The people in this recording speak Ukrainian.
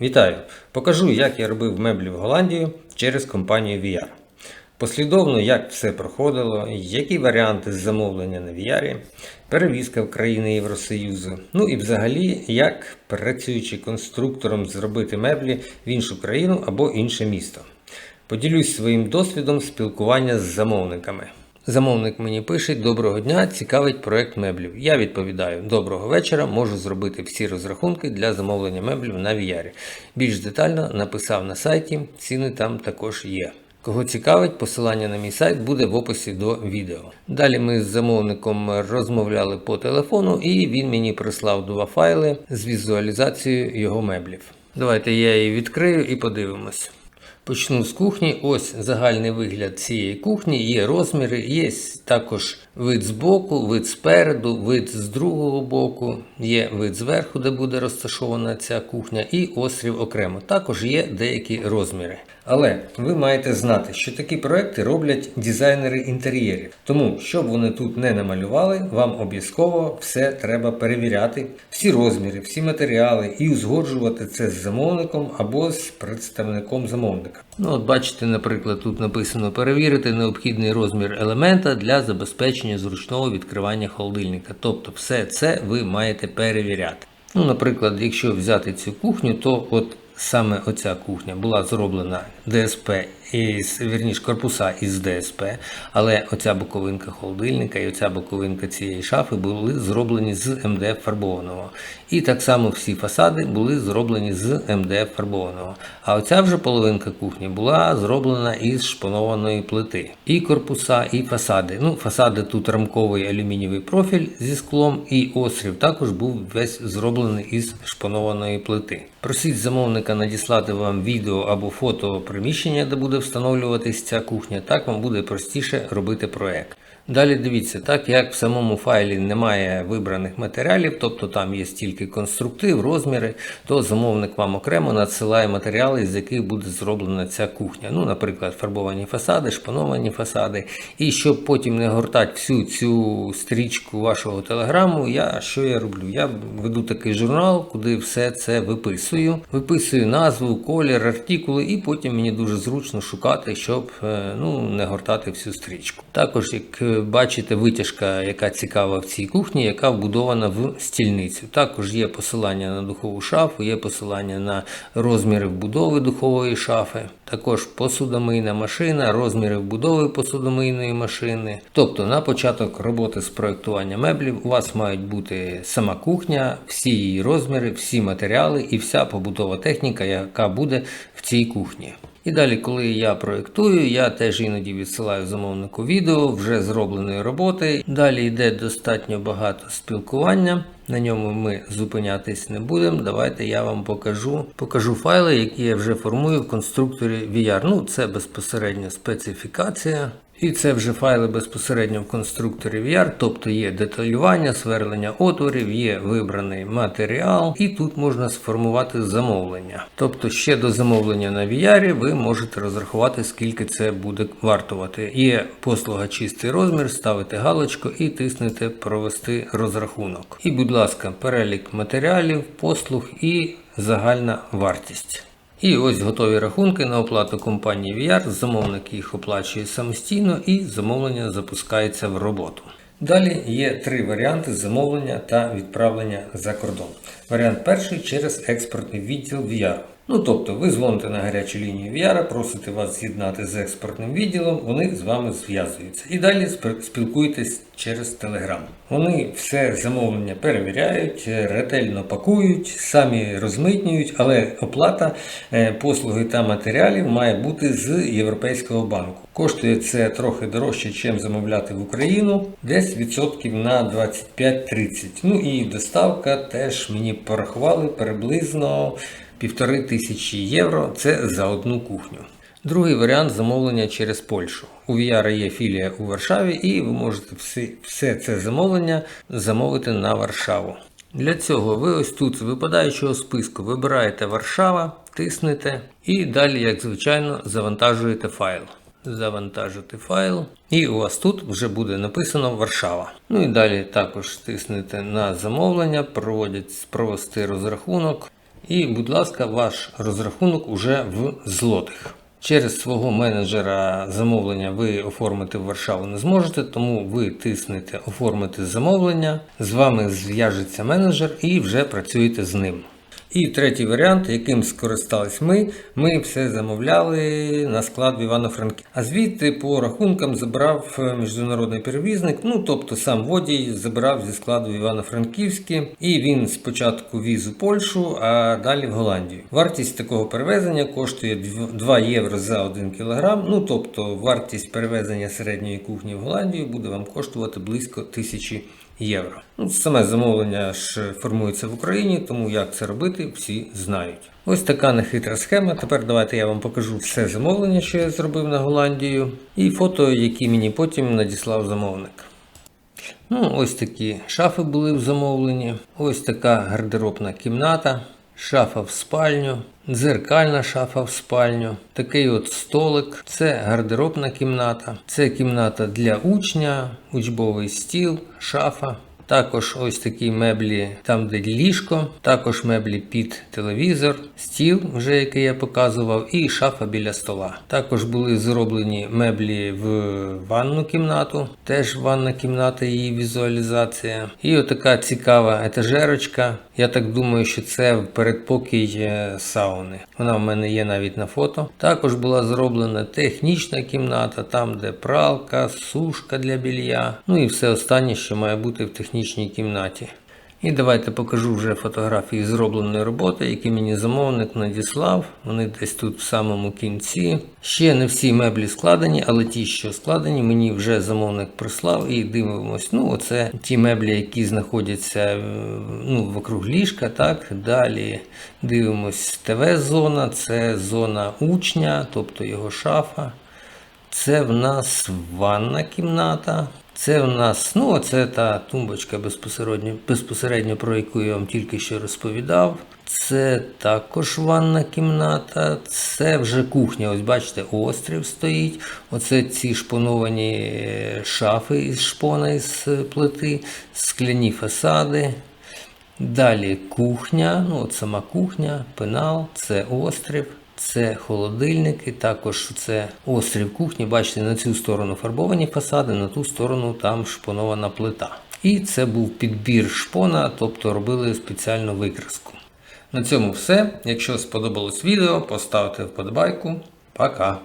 Вітаю! Покажу, як я робив меблі в Голландію через компанію VR. Послідовно, як все проходило, які варіанти замовлення на VR, перевізка в країни Євросоюзу, ну і взагалі, як працюючи конструктором зробити меблі в іншу країну або інше місто. Поділюсь своїм досвідом спілкування з замовниками. Замовник мені пише: Доброго дня, цікавить проект меблів. Я відповідаю: Доброго вечора, можу зробити всі розрахунки для замовлення меблів на VR. Більш детально написав на сайті, ціни там також є. Кого цікавить, посилання на мій сайт буде в описі до відео. Далі ми з замовником розмовляли по телефону, і він мені прислав два файли з візуалізацією його меблів. Давайте я її відкрию і подивимось. Почну з кухні. Ось загальний вигляд цієї кухні. Є розміри, є також вид з боку, вид спереду, вид з другого боку, є вид зверху, де буде розташована ця кухня, і острів окремо. Також є деякі розміри. Але ви маєте знати, що такі проекти роблять дизайнери інтер'єрів. Тому, щоб вони тут не намалювали, вам обов'язково все треба перевіряти, всі розміри, всі матеріали і узгоджувати це з замовником або з представником замовника. Ну, от бачите, наприклад, тут написано перевірити необхідний розмір елемента для забезпечення зручного відкривання холодильника. Тобто, все це ви маєте перевіряти. Ну, наприклад, якщо взяти цю кухню, то от саме оця кухня була зроблена ДСП із вірніш корпуса із ДСП, але оця боковинка холодильника і оця боковинка цієї шафи були зроблені з МДФ фарбованого. І так само всі фасади були зроблені з МДФ фарбованого. А оця вже половинка кухні була зроблена із шпонованої плити. І корпуса, і фасади. Ну, фасади тут рамковий алюмінієвий профіль зі склом, і острів також був весь зроблений із шпонованої плити. Просіть замовника надіслати вам відео або фото приміщення, де буде встановлюватись ця кухня, так вам буде простіше робити проект. Далі дивіться, так як в самому файлі немає вибраних матеріалів, тобто там є тільки конструктив, розміри, то замовник вам окремо надсилає матеріали, з яких буде зроблена ця кухня. Ну, наприклад, фарбовані фасади, шпановані фасади. І щоб потім не гортати всю цю стрічку вашого телеграму, я що я роблю? Я веду такий журнал, куди все це виписую. Виписую назву, колір, артикули, і потім мені дуже зручно шукати, щоб е, ну, не гортати всю стрічку. Також, як бачите, витяжка, яка цікава в цій кухні, яка вбудована в стільницю. Також є посилання на духову шафу, є посилання на розміри вбудови духової шафи. Також посудомийна машина, розміри вбудови посудомийної машини. Тобто на початок роботи з проектування меблів у вас мають бути сама кухня, всі її розміри, всі матеріали і вся побутова техніка, яка буде в цій кухні. І далі, коли я проєктую, я теж іноді відсилаю замовнику відео вже зробленої роботи. Далі йде достатньо багато спілкування. На ньому ми зупинятись не будемо. Давайте я вам покажу покажу файли, які я вже формую в конструкторі VR. Ну, це безпосередньо специфікація. І це вже файли безпосередньо в конструкторі VR, тобто є деталювання, сверлення отворів, є вибраний матеріал, і тут можна сформувати замовлення. Тобто ще до замовлення на VR ви можете розрахувати, скільки це буде вартувати. Є послуга чистий розмір, ставите галочку і тиснете провести розрахунок. І, будь ласка, перелік матеріалів, послуг і загальна вартість. І ось готові рахунки на оплату компанії VR. Замовник їх оплачує самостійно і замовлення запускається в роботу. Далі є три варіанти замовлення та відправлення за кордон. Варіант перший через експортний відділ VR. Ну тобто ви дзвоните на гарячу лінію VR, просите вас з'єднати з експортним відділом, вони з вами зв'язуються. І далі спілкуєтесь через Telegram. Вони все замовлення перевіряють, ретельно пакують, самі розмитнюють, але оплата е, послуги та матеріалів має бути з Європейського банку. Коштує це трохи дорожче, ніж замовляти в Україну, десь відсотків на 25-30. Ну і доставка теж мені порахували приблизно півтори тисячі євро це за одну кухню. Другий варіант замовлення через Польщу. У VR є філія у Варшаві, і ви можете все, все це замовлення замовити на Варшаву. Для цього ви ось тут з випадаючого списку вибираєте Варшава, тиснете і далі, як звичайно, завантажуєте файл. Завантажити файл, і у вас тут вже буде написано Варшава. Ну і далі також тиснете на замовлення, проводять провести розрахунок. І, будь ласка, ваш розрахунок уже в злотих. Через свого менеджера замовлення ви оформити в Варшаву не зможете, тому ви тиснете оформити замовлення, з вами зв'яжеться менеджер і вже працюєте з ним. І третій варіант, яким скористались ми, ми все замовляли на склад в Івано-Франкі. А звідти по рахункам забрав е, міжнародний перевізник, ну тобто сам водій забирав зі складу Івано-Франківське, і він спочатку віз у Польщу, а далі в Голландію. Вартість такого перевезення коштує 2 євро за 1 кілограм. Ну тобто вартість перевезення середньої кухні в Голландію буде вам коштувати близько тисячі євро. Ну, саме замовлення ж формується в Україні, тому як це робити, всі знають. Ось така нехитра схема. Тепер давайте я вам покажу все замовлення, що я зробив на Голландію, і фото, які мені потім надіслав замовник. Ну, ось такі шафи були в замовленні, ось така гардеробна кімната, шафа в спальню, дзеркальна шафа в спальню, такий от столик, це гардеробна кімната, це кімната для учня, учбовий стіл, шафа. Також ось такі меблі, там де ліжко, також меблі під телевізор, стіл, вже який я показував, і шафа біля стола. Також були зроблені меблі в ванну кімнату, теж ванна кімната, її візуалізація. І отака цікава етажерочка. Я так думаю, що це передпокій е, сауни. Вона в мене є навіть на фото. Також була зроблена технічна кімната, там де пралка, сушка для білья. Ну і все останнє, що має бути в технічній кімнаті. І давайте покажу вже фотографії зробленої роботи, які мені замовник надіслав. Вони десь тут в самому кінці. Ще не всі меблі складені, але ті, що складені, мені вже замовник прислав і дивимось. Ну, оце ті меблі, які знаходяться е, ну, вокруг ліжка. Так, далі дивимось ТВ-зона, це зона учня, тобто його шафа. Це в нас ванна кімната. Це в нас, ну, це та тумбочка безпосередньо, безпосередньо про яку я вам тільки що розповідав. Це також ванна кімната, це вже кухня. Ось бачите, острів стоїть. Оце ці шпоновані е, шафи із шпона із плити, скляні фасади. Далі кухня, ну от сама кухня, пенал, це острів. Це холодильники, також це острів кухні. Бачите, на цю сторону фарбовані фасади, на ту сторону там шпонована плита. І це був підбір шпона, тобто робили спеціальну викраску. На цьому все. Якщо сподобалось відео, поставте вподобайку. Пока!